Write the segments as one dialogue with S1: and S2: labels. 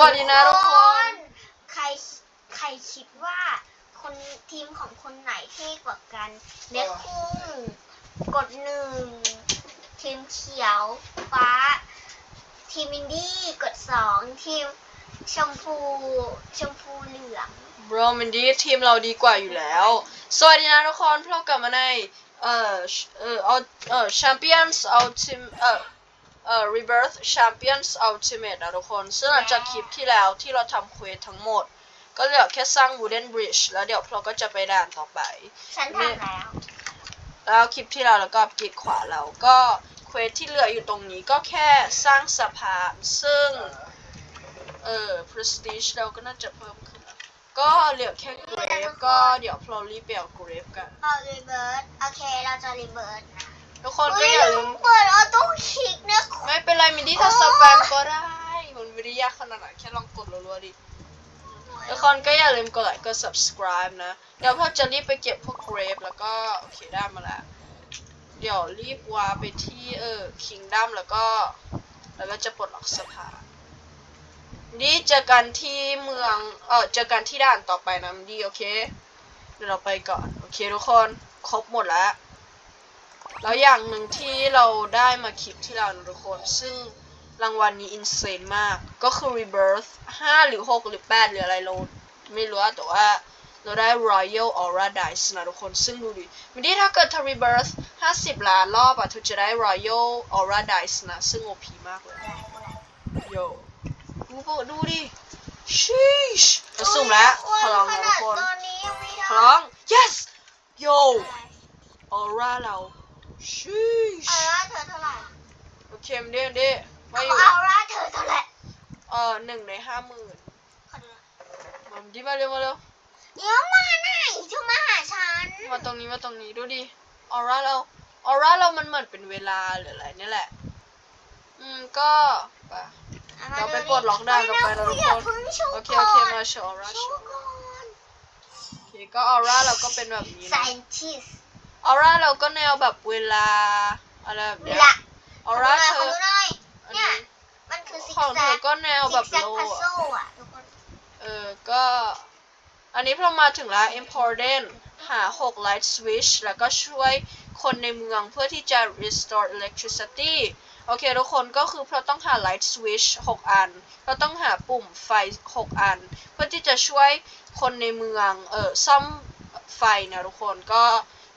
S1: วัสดีนะทุกคน
S2: ใครใครคิดว่าคนทีมของคนไหนเท่กว่ากันเน็กคุ้งกดหนึ่งทีมเขียวฟ้า ทีมอินดี้กดสองทีมชมพูชมพูเหลือง
S1: บรอมันดีทีมเราดีกว่าอยู่แล้ว สวัสดีนะทุกคนพวกเรากลับมาในเอ่อเอ่อเอาเอ่อ Champions Ultimate เอ่อ เอ่อ Rebirth Champions Ultimate นะทุกคน ซึ่งหลังจากคลิปที่แล้วที่เราทำเควสทั้งหมด ก็เหลือแค่สร้าง Wooden Bridge แล้วเดี๋ยวเราก็จะไปด่านต่อไป
S2: ฉันทำแล้ว
S1: แล้วคลิปที่เราแล้วก็กีดขวาเราก็เควสที่เหลืออยู่ตรงนี้ก็แค่สร้างสะพานซึ่ง เอ่อ prestige เราก็น่าจะเพิ่มขึ้นนะก็เหลือแค่ grave ก็เดี๋ยวเรารีบไปเอา grave กัน
S2: เอารีเบิร์ตโอเค เราจะรีเบิร์ตนะ
S1: ทุกคนก็อย่าลืม
S2: เปิดออโต้คลิกนะ
S1: ไม่เป็นไรมินดี้ถ้าสแปมก็ได้ มันไม่ได้ยากขนาดนั้นแค่ลองกดรัวๆดิทุกคนก็อย่าลืมกดไลค์กด subscribe นะ เดี๋ยวพ่อจะรีบไปเก็บพวก grave แล้วก็โอเคได้มาแล้ว เดี๋ยวรีบวาไปที่เออ kingdom แล้วก็ แล้วก็จะปลดล็อกสะพานนี่เจอกันที่เมืองเออเจอกันที่ด่านต่อไปนะมินดี้โอเค เดี๋ยวเราไปก่อน โอเคทุกคน ครบหมดแล้ว แล้วอย่างหนึ่งที่เราได้มาคลิปที่เรานะทุกคน ซึ่งรางวัลนี้อินเซนมากก็คือ Rebirth 5 หรือ 6 หรือ 8 หรืออะไรเราไม่รู้อะแต่ว่าเราได้ Royal Aura Dice นะทุกคน ซึ่งดูดิมินดี้ถ้าเกิดเธอ Rebirth 50 ล้านรอบอะเธอจะได้ Royal Aura Dice นะ ซึ่ง OP มากเลยโยดูพวกดูดิชีชจะสุ่มแล้วขอลองนะทุกคน
S2: ตอนนี้ยังไม่ได้
S1: ขอร้อง yes yo Aura เรา ชีช
S2: เอาละเธอเท่าไหร่
S1: โอเคมันเด้มันเด้ไม่อยู่
S2: เอาละเธอเท่าไหร่
S1: เออหนึ่งในห้าหมื่น
S2: ขอดูหน่อย
S1: มันดีมาเร็วมาเร็ว
S2: เดี๋ยวมาไหนเธอมาหาฉัน
S1: มาตรงนี้มาตรงนี้ดูดิออร่าเราออร่าเรามันเหมือนเป็นเวลาหรืออะไรนี่แหละ อืมก็ไปเราไปปลดล็อกได้เราไปแล้วทุกคนโอเคโอเคมาโชว์ออร่า
S2: โช
S1: โช
S2: ว์
S1: ว์
S2: ก่อน
S1: โอเคก็ออร่าเราก็เป็นแบบนี้นะ
S2: scientist
S1: ออร่าเราก็แนวแบบเวลาอะไรแบบ
S2: เว
S1: เนี้ย
S2: ลา
S1: ออร่า
S2: ข
S1: เธ
S2: อ
S1: อ
S2: ดูหน่อย
S1: อัน
S2: เนี่ย
S1: นี้
S2: มันคือซิก
S1: ของ
S2: แซ
S1: เธอกก็แนวแบบ
S2: ซิก
S1: โล
S2: แซกพัซ
S1: อะ
S2: โซ่อะทุกคน
S1: เออ ก็ อันนี้พอมาถึงแล้ว important หา 6 light switch แล้วก็ช่วยคนในเมืองเพื่อที่จะ restore electricity โอเค ทุกคนก็คือเราต้องหา light switch 6 อัน เราต้องหาปุ่มไฟ 6 อัน เพื่อที่จะช่วยคนในเมือง เออซ่อมไฟนะทุกคนก็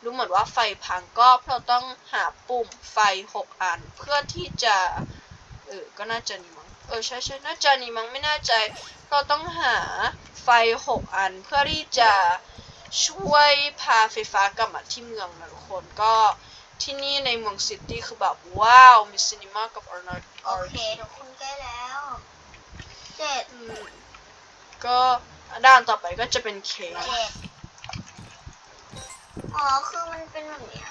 S1: รู้เหมือนว่าไฟพังก็เราต้องหาปุ่มไฟ 6 อัน เพื่อที่จะ เออ ก็น่าจะนี่มั้ง เออ ใช่ใช่น่าจะนี่มั้ง ไม่แน่ใจ เราต้องหาไฟ 6 อัน เพื่อที่จะช่วยพาไฟฟ้ากลับมาที่เมืองนะทุกคน ก็ที่นี่ในเมืองซิตี้คือแบบว้าว มีซีนีมากับอาร์นอร์
S2: โอเคทุกคนใกล้แล้วเจ็ด
S1: ก็ด้านต่อไปก็จะเป็นเคก
S2: เจ็ด อ๋อ คือมันเป็นแบบเนี้ย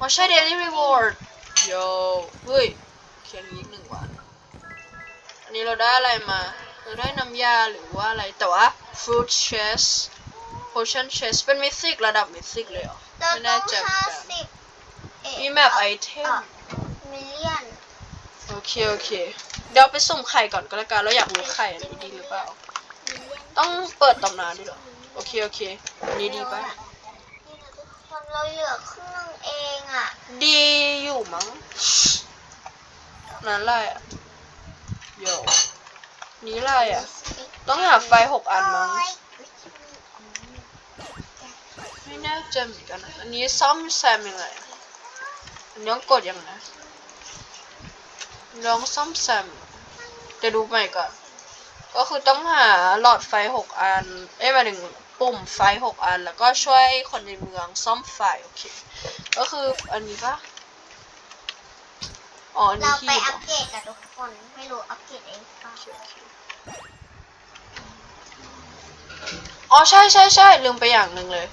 S1: อ๋อใช่ daily reward โยเฮ้ย เขียนอีกหนึ่งวัน อันนี้เราได้อะไรมา เราได้น้ำยาหรือว่าอะไร แต่ว่า fruit chest potion chest เป็นมิสิกระดับมิสิกเลยเหรอ
S2: เรา
S1: ไม่
S2: ต้
S1: แน่
S2: อง
S1: ใจเหมือ
S2: ห้าน
S1: กัน
S2: สิบเอ๊ะ
S1: มีแมปไอเทม
S2: มิลเลียน
S1: โอเค โอเค เดี๋ยวไปสุ่มไข่ก่อนก็แล้วกันแล้วอยากรู้ไข่อันนี้ดีหรือเปล่า
S2: มิลเลียน
S1: ต้องเปิดตำนานด้วยเหรอ โอเค โอเคอันนี้ดีป่ะ
S2: นี่นะทุกคน เราเหลือครึ่งนึงเองอะ
S1: ดีอยู่มั้งนั้นไรอะโยนี้ไรอะ ต้องหาไฟหกอันมั้ง ไม่แน่ใจเหมือนกันนะอันนี้ซ่อมแซมยังไงอันนี้ต้องกดยังไงลองซ่อมแซมเดี๋ยวดูใหม่ก่อน ก็คือต้องหาหลอดไฟหกอัน เอ้ยมายถึง ปุ่มไฟหกอัน แล้วก็ช่วยคนในเมืองซ่อมไฟโอเค ก็คืออันนี้ปะอ๋ออัน
S2: เรา
S1: นี้
S2: ไป
S1: ที่
S2: อัปเกรดกับทุกคนไม่รู้อัปเกรดเองเปล่า
S1: โอเคโอเคอ๋อใช่ใช่ใช่ลืมไปอย่างหนึ่งเลย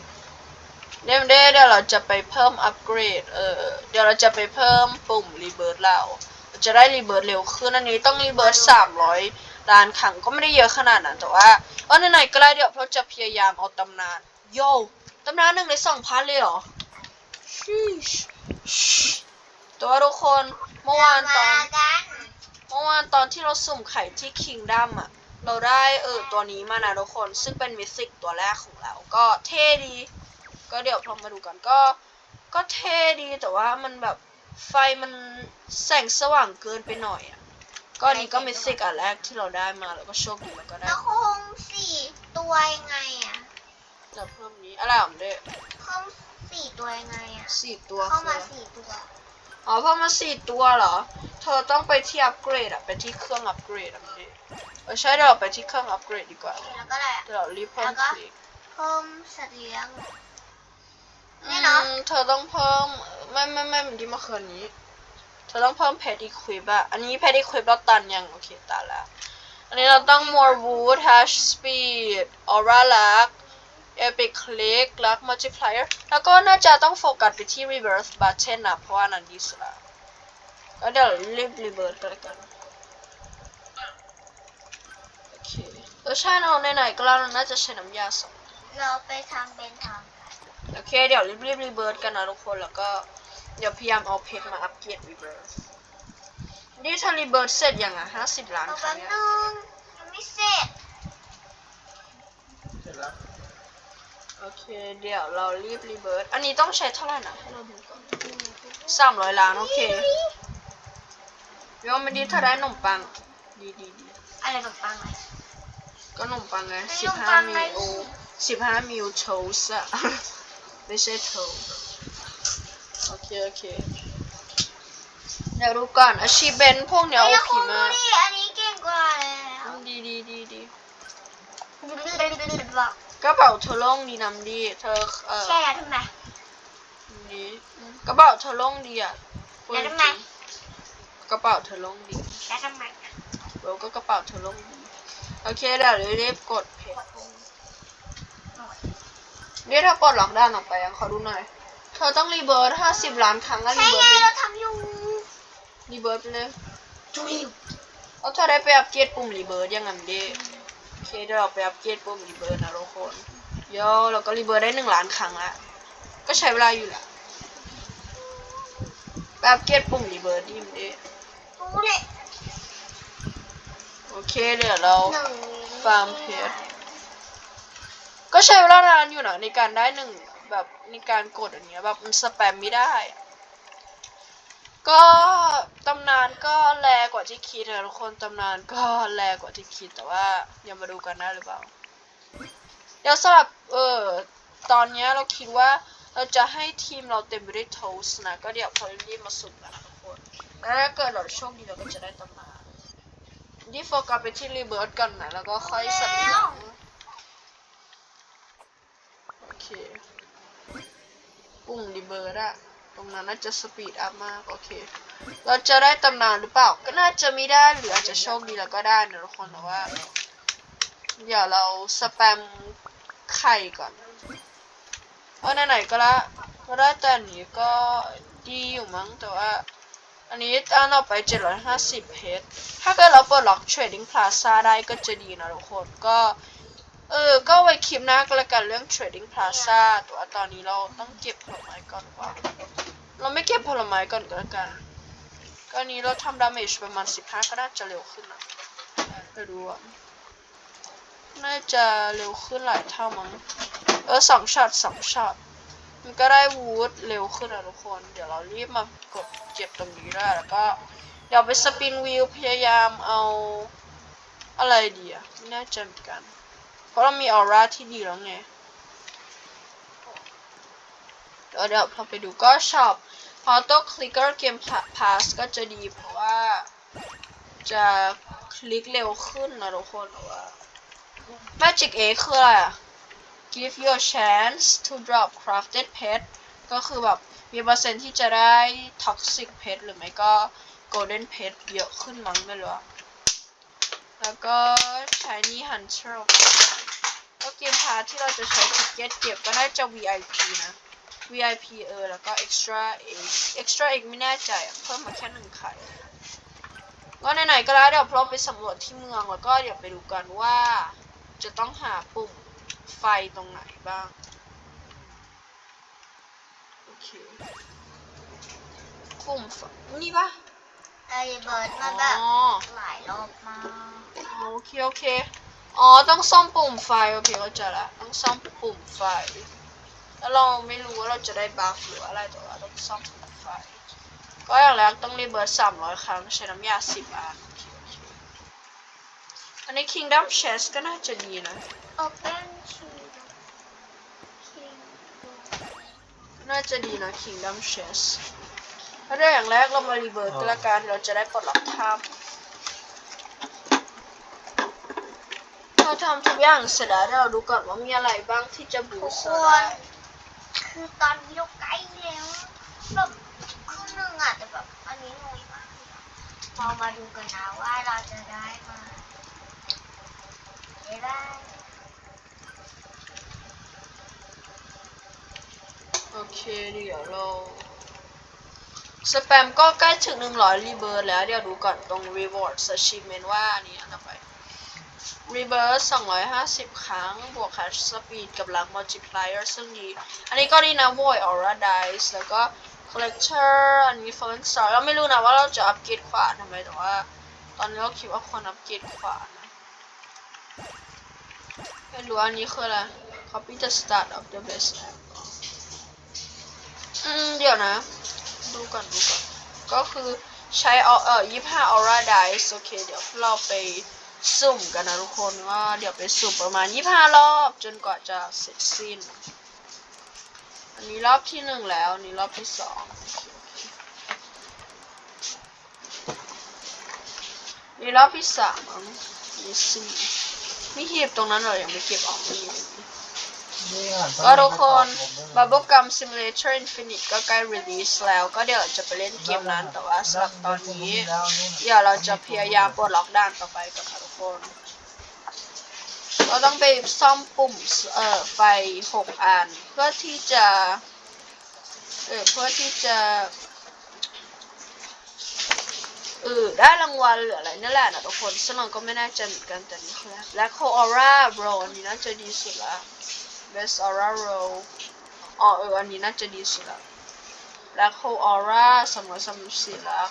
S1: เดี๋ยวเดี๋ยวเดี๋ยวเราจะไปเพิ่มอัปเกรด เออเดี๋ยวเราจะไปเพิ่มปุ่มรีเบิร์เราเรา จะได้รีเบิร์เร็วขึ้นอันนี้ต้องรีเบิร์สามร้อย ล้านครั้งก็ไม่ได้เยอะขนาดนั้นแต่ว่าเออไหนๆก็ได้เดี๋ยวเราจะพยายามเอาตำนาน โย่ตำนานหนึ่งในสองพันเลยเหรอชิชตัวทุกคนเมื่อวานตอน
S2: เมื่
S1: อวานตอนที่เราสุ่มไข่ที่คิงดัมอะ เราได้เออตัวนี้มานะทุกคน ซึ่งเป็นมิสิกตัวแรกของเรา ก็เท่ดี ก็เดี๋ยวเรามาดูกันก็ ก็เท่ดีแต่ว่ามันแบบไฟมันแสงสว่างเกินไปหน่อยอะ ก็อันนี้ก็มิสิกอันแรกที่เราได้มาแล้วก็โชคดีแล้วก็ได้
S2: แล้วคงสี่ตัวยังไงอะ
S1: จะเพิ่มนี้อะไรอะเด้
S2: เพิ่มสี่ตัวยังไงอะ
S1: สี่ตัว
S2: เข้ามา
S1: คือ
S2: สี่ตัว
S1: อ๋อเพิ่มมาสี่ตัวเหรอ เธอต้องไปที่อัปเกรดอะไปที่เครื่องอัปเกรดอะเด้เออใช่เดี๋ยวเราไปที่เครื่องอัปเกรดดีกว่า
S2: แล้วก็อะไรอะ
S1: เดี๋ยวเรารีบเพิ่
S2: แล้
S1: ม
S2: วก็
S1: คลิก
S2: เพิ่มสัตว์เลี้ยง
S1: อื
S2: นี่เนาะ
S1: มเธอต้องเพิ่มไม่ไม่ไม่มันที่มาคืนนี้ เธอต้องเพิ่มเพดอีควิปอะอันนี้เพดอีควิปเราตันยังโอเคตันแล้ว อันนี้เราต้อง more wood hash speed aura luck epic click luck multiplier แล้วก็น่าจะต้องโฟกัสไปที่ reverse button นะเพราะว่านั้นดีสุดละก็เดี๋ยวรีบ reverse กันแล้วกันโอเคเออใช่เราไหนๆก็แล้วเราน่าจะใช้น้ำยาสอง
S2: เราไปทางเบนทางกัน
S1: โอเค เดี๋ยวรีบๆรีเบิร์ดกันนะทุกคนแล้วก็ เดี๋ยวพยายามเอาเพชรมาอัปเกรดรีเบิร์ดนี่ถ้ารีเบิร์ดเสร็จยังอะห้าสิบล้าน
S2: เอา
S1: ครั้
S2: แป๊
S1: ง
S2: บ
S1: เนี่ย
S2: นึงยังไม่เสร็จ
S3: เสร็จแล้ว
S1: โอเค เดี๋ยวเรารีบรีเบิร์ดอันนี้ต้องใช้เท่าไหร่นะให้เราดูก่อนสามร้อยล้านโอเคเดี๋ยวไม่ดีถ้าได้ขนมปัง ดีดีดี
S2: อะไรแบบปังอะไร
S1: ก็ขนมปังไง
S2: ข
S1: สิ
S2: น
S1: บ
S2: ม
S1: ห้า
S2: ปัง
S1: มิ
S2: ไง
S1: ลสิบห้ามิลโชสอะไม่ใช่โท โอเคโอเคเดี๋ยวดูก่อนอาชีพเบนพวกเนี้ย
S2: เฮ้ย
S1: โอ
S2: แล้ว
S1: เค
S2: คุณดู
S1: มาก
S2: ดิอันนี้เก่งกว่าแล้ว
S1: ดีดีดีดี
S2: บอก
S1: กระเป๋าเธอโล่งดีนำดี เธอเออ
S2: แช่แล้วทำไม
S1: ดีกระเป๋าเธอโล่งดีอะพูด
S2: แล้ว
S1: จ
S2: ทำไม
S1: ริงกระเป๋าเธอโล่งดี
S2: แล้วทำไม
S1: เราก็กระเป๋าเธอโล่งดีโอเคเดี๋ยวรีบกดเพจนี่ถ้าปลดล็อกด้านออกไปยังขอดูหน่อยเธอต้องรีเบิร์ดห้าสิบล้านครั้งอะรี
S2: ใช่
S1: เบิ
S2: ไง
S1: ร์ด
S2: เราทำอยู่
S1: รีเบิร์ดไปเลย
S2: จุย
S1: เอาเธอได้ไปอัปเกรดปุ่มรีเบิร์ดยังไงดีโอเคเดี๋ยวเราไปอัปเกรดปุ่มรีเบิร์ดนะทุกคนโย่เราก็รีเบิร์ดได้หนึ่งล้านครั้งละก็ใช้เวลาอยู่แหละไปอัปเกรดปุ่มรีเบิร์ดดีมดี
S2: ดูดิ
S1: โอเคเดี๋ยวเรา
S2: หนึ่ง
S1: ฟาร์มเพชรก็ใช้เวลานานอยู่นะในการได้หนึ่ง แบบในการกดอันเนี้ยแบบมันสแปมไม่ได้ ก็ตำนานก็แรงกว่าที่คิดนะทุกคนตำนานก็แรงกว่าที่คิดแต่ว่ายังมาดูกันได้หรือเปล่า เดี๋ยวสำหรับเออตอนเนี้ยเราคิดว่าเราจะให้ทีมเราเต็มไปด้วยโทสนะ ก็เดี๋ยวพอรีบมาสุ่มกันนะทุกคนแล้วถ้าเกิดเราโชคดีเราก็จะได้ตำนานนี่โฟกัสไปที่รีเบิร์ดก่อนนะแล้วก็ค่อยสัตว์เลี้ยงโอเค ปุ่มรีเบิร์ดอะตรงนั้นน่าจะสปีดอัพมากโอเค เราจะได้ตำนานหรือเปล่า ก็น่าจะไม่ได้หรืออาจจะโชคดีแล้วก็ได้นะทุกคนแต่ว่าเดี๋ยวเราสแปมไข่ก่อนเออไหนๆก็ละก็ได้แต่นี้ก็ดีอยู่มั้งแต่ว่า อันนี้อันเราไป 750 เพชรถ้าเกิดเราเปิดล็อก Trading Plaza ได้ก็จะดีนะทุกคนก็ เออ ก็ไว้คลิปหน้าก็แล้วกันเรื่อง Trading Plaza แต่ว่าตอนนี้เราต้องเก็บผลไม้ก่อนว่า เราไม่เก็บผลไม้ก่อนก็แล้วกันก็นี้เราทำดาเมจประมาณ 15 ก็น่าจะเร็วขึ้นนะไปดูอะน่าจะเร็วขึ้นหลายเท่ามั้ง เออสองช็อตสองช็อต มันก็ได้วูดเร็วขึ้นนะทุกคน เดี๋ยวเรารีบมากดเก็บตรงนี้ได้แล้วก็ เดี๋ยวไปสปินวีลพยายามเอาอะไรดีอะไม่แน่ใจเหมือนกัน เพราะเรามีออร่าที่ดีแล้วไงเดี๋ยวเดี๋ยวพอไปดูก็ชอบพอตัวคลิกเกอร์เกมพาสก็จะดีเพราะว่าจะคลิกเร็วขึ้นนะทุกคนแต่ว่า Magic A คืออะไรอะ give you a chance to drop crafted pet ก็คือแบบมีเปอร์เซ็นต์ที่จะได้ toxic pet หรือไม่ก็ golden pet เยอะขึ้นมั้งไม่รู้อะ แล้วก็ shiny hunter ก็เกมพาร์ทที่เราจะใช้ทิกเก็ตเก็บก็น่าจะ VIP นะ VIP เออ แล้วก็ extra egg extra egg ไม่แน่ใจอะเพิ่มมาแค่หนึ่งไข่ก็ไหนๆก็แล้วเดี๋ยวเราไปสำรวจที่เมืองแล้วก็เดี๋ยวไปดูกันว่า จะต้องหาปุ่มไฟตรงไหนบ้าง โอเคปุ่มไฟนี่ปะ
S2: เออเบิร์ด
S1: อ๋
S2: มาแบบ
S1: อ
S2: หลายรอบมาก
S1: โอเคโอเคอ๋อต้องซ่อมปุ่มไฟโอเคเข้าใจละต้องซ่อมปุ่มไฟแล้วเราไม่รู้ว่าเราจะได้บัฟหรืออะไรแต่ว่าต้องซ่อมปุ่มไฟก็อย่างแรกต้องรีเบิร์สามร้อยครั้งใช้น้ำยาสิบอันโอเคโอเคอันนี้ Kingdom Chest ก็น่าจะดีนะ
S2: โอเปนชูคิง
S1: น่าจะดีนะ Kingdom Chest ถ้าได้อย่างแรกเรามารีเบิร์สก็แล้วกันเราจะได้ปลดล็อกถ้ำเราทำทุกอย่างเสร็จแล้วเดี๋ยวเราดูก่อนว่ามีอะไรบ้างที่จะบู
S2: ทุ
S1: ส
S2: ก
S1: ต์
S2: ค
S1: เราได้
S2: นคือตอนนี้เราใกล้แล้วแบบครึ่งหนึ่งอะแต่แบบอันนี้น้อยมากเลยอะเรามาดูกันนะว่าเราจะได้มาได้ได้
S1: โอเคเดี๋ยวเรา สแปมก็ใกล้ถึง100รีเบิร์แล้วเดี๋ยวดูก่อนตรง reward achievement ว่าอันนี้อันต่อไปรีเบิร์250 ครั้ง บวก hash speed กับลัก multiplier ซึ่งดี อันนี้ก็ดีนะ void aura dice แล้วก็ collector อันนี้ falling star เราไม่รู้นะว่าเราจะอัปเกรดขวานทำไม แต่ว่า ตอนนี้เราคิดว่าควรอัปเกรดขวานนะไม่รู้อันนี้คืออะไร copy the start of the best อืม เดี๋ยวนะ ดูก่อนดูก่อน ก็คือใช้เอาเอ่อ25 aura dice โอเค เดี๋ยวเราไปสุ่มกันนะทุกคนว่าเดี๋ยวไปสุ่มประมาณ25รอบจนกว่าจะเสร็จสิ้น อันนี้รอบที่หนึ่งแล้วอันนี้รอบที่สองนี่รอบที่สามนี่สี่มีหีบตรงนั้นเรอยังไม่เก็บออกม่มีไม่ ก็ทุกคนบับเบิลกัมซิมูเลเตอร์อินฟินิตก็ใกล้รีลีสแล้วก็เดี๋ยวจะไปเล่นเกมนั้นแต่ว่าสำหรับตอนนี้ เดี๋ยวเราจะพยายามปลดล็อกด่านต่อไปกันทุกคน เราต้องไปซ่อมปุ่มเอ่อไฟหกอัน เพื่อที่จะเออเพื่อที่จะเออได้รางวัลหรืออะไรนั่นแหละนะทุกคนซึ่งเราก็ไม่แน่ใจเหมือนกันแต่นี่คืออะไร Black Hole Aura Bro อันนี้น่าจะดีสุดละ Best Aura Roll อ๋อเอออันนี้น่าจะดีสุดละ Black Hole Aura สำหรับสำหรับสี่ลัก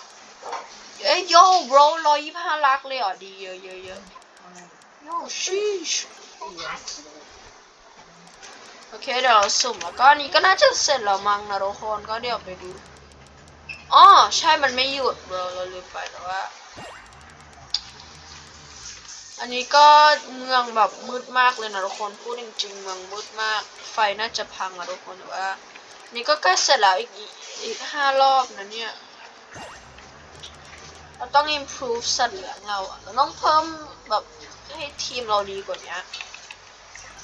S1: เอ้ยโย่ bro ร้อยยี่ห้าลักเลยเหรอดีเยอะเยอะเยอะโย่ชีชโอเคเดี๋ยวเราสุ่มแล้วก็อันนี้ก็น่าจะเสร็จแล้วมั้งนะทุกคนก็เดี๋ยวไปดูอ๋อใช่มันไม่หยุด bro เราลืมไปแต่ว่า อันนี้ก็เมืองแบบมืดมากเลยนะทุกคนพูดจริงๆเมืองมืดมาก ไฟน่าจะพังอะทุกคนแต่ว่า นี่ก็ใกล้เสร็จแล้วอีกอีกห้ารอบนะเนี่ยเราต้อง improve สัตว์เลี้ยงเราอะเราต้องเพิ่มแบบให้ทีมเราดีกว่านี้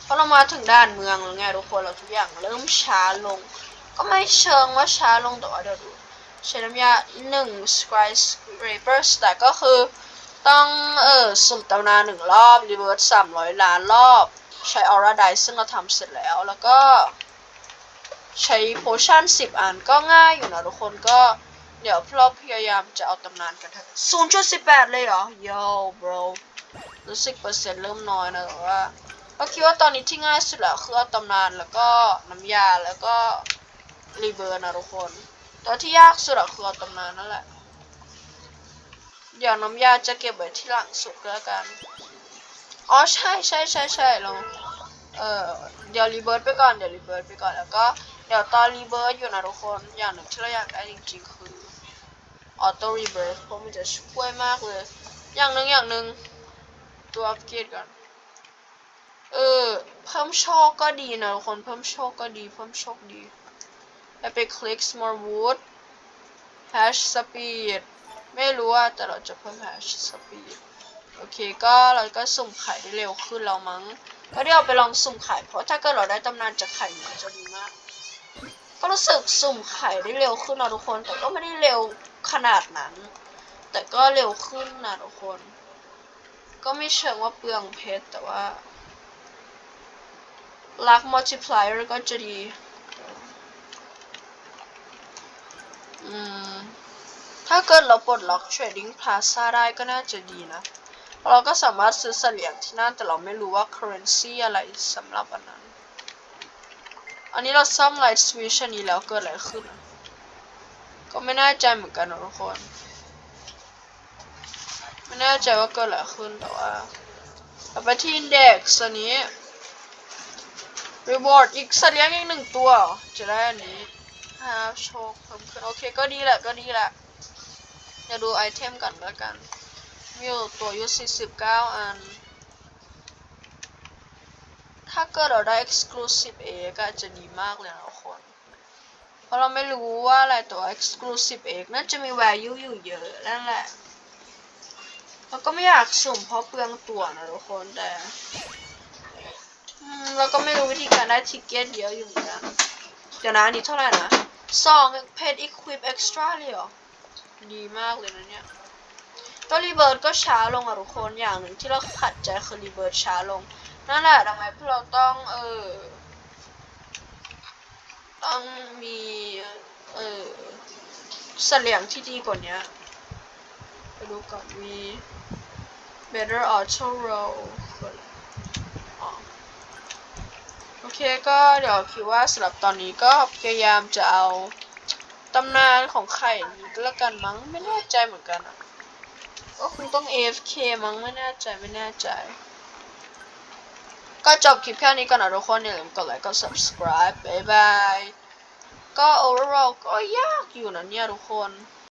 S1: เพราะเรามาถึงด้านเมืองแล้วไงทุกคนเราทุกอย่างเริ่มช้าลง ก็ไม่เชิงว่าช้าลงแต่ว่าเดี๋ยวดูใช้น้ำยาหนึ่ง skyscrapers แต่ก็คือ ต้องเออสุ่มตำนานหนึ่งรอบรีเวิร์สสามร้อยล้านรอบ ใช้ออร่าไดซึ่งเราทำเสร็จแล้วแล้วก็ ใช้โพชั่นสิบอันก็ง่ายอยู่นะทุกคนก็เดี๋ยวเราพยายามจะเอาตำนานกันเถอะศูนย์จุดสิบแปดเลยเหรอ yo bro รู้สึกเปอร์เซ็นต์เริ่มน้อยนะแต่ว่าก็คิดว่าตอนนี้ที่ง่ายสุดแล้วคือเอาตำนานแล้วก็น้ำยาแล้วก็รีเบิร์สนะทุกคนแต่ที่ยากสุดอะคือเอาตำนานนั่นแหละ เดี๋ยวน้ำยาจะเก็บไว้ที่หลังสุดก็แล้วกัน อ๋อใช่ใช่ใช่ใช่เราเออเดี๋ยวรีเบิร์ตไปก่อนเดี๋ยวรีเบิร์ตไปก่อนแล้วก็เดี๋ยวตอนรีเบิร์ตอยู่นะทุกคนอย่างหนึ่งที่เราอยากได้จริงๆคือออโต้รีเบิร์ตเพราะมันจะช่วยมากเลย อย่างหนึ่งอย่างหนึ่งตัวอัปเกรดก่อนเออเพิ่มโชคก็ดีนะทุกคนเพิ่มโชคก็ดี เพิ่มโชคดีแล้วไปคลิก more wood hash speed ไม่รู้ว่าแต่เราจะเพิ่ม hash speed โอเคก็เราก็สุ่มไข่ได้เร็วขึ้นแล้วมั้งก็เดี๋ยวไปลองสุ่มไข่เพราะถ้าเกิดเราได้ตำนานจากไข่มันจะดีมาก ก็รู้สึกสุ่มไข่ได้เร็วขึ้นนะทุกคน แต่ก็ไม่ได้เร็วขนาดนั้น แต่ก็เร็วขึ้นนะทุกคน ก็ไม่เชิงว่าเปลืองเพชรแต่ว่าลัก multiplier ก็จะดี อืม ถ้าเกิดเราปลดล็อก Trading Plaza ได้ก็น่าจะดีนะ เราก็สามารถซื้อเสลียงที่นั่นแต่เราไม่รู้ว่า currency อะไรสำหรับอันนั้น อันนี้เราซ่อม light switch อันนี้แล้วเกิดอะไรขึ้น ก็ไม่แน่ใจเหมือนกันนะทุกคน ไม่แน่ใจว่าเกิดอะไรขึ้นแต่ว่าเอาไปที่ index อันนี้ reward อีกสัตว์เลี้ยงอีกหนึ่งตัว จะได้อันนี้ have โชคเพิ่มขึ้นโอเคก็ดีแหละก็ดีแหละ เดี๋ยวดูไอเทมกันแล้วกันมีอยู่ตัวอยู่49 อัน ถ้าเกิดเราได้ exclusive A ก็อาจจะดีมากเลยนะคน เพราะเราไม่รู้ว่าอะไรตัว exclusive egg น่าจะมี value อยู่เยอะนั่นแหละเราก็ไม่อยากสุ่มเพราะเปลืองตัวนะทุกคนแต่เราก็ไม่รู้วิธีการได้ทิกเก็ตเยอะอยู่เหมือนกัน เดี๋ยวนะอันนี้เท่าไหร่นะสองเพจ equip extra เลยเหรอ ดีมากเลยนะเนี่ยก็รีเบิร์ดก็ช้าลงอะทุกคนอย่างหนึ่งที่เราขัดใจคือรีเบิร์ดช้าลงนั่นแหละทำไมพวกเราต้องเออต้องมีเออเสลียงที่ดีกว่านี้ไปดูก่อนมี better auto roll คืออะไรอ๋อโอเคก็เดี๋ยวคิดว่าสำหรับตอนนี้ก็พยายามจะเอา ตำนานของไข่นี้ก็แล้วกันมั้งไม่แน่ใจเหมือนกันอะก็คงต้อง AFK มั้งไม่แน่ใจไม่แน่ใจ ก็จบคลิปแค่นี้ก่อนนะทุกคนอย่าลืมกดไลค์กด subscribe บ๊ายบายก็ overall ก็ยากอยู่นะเนี่ยทุกคน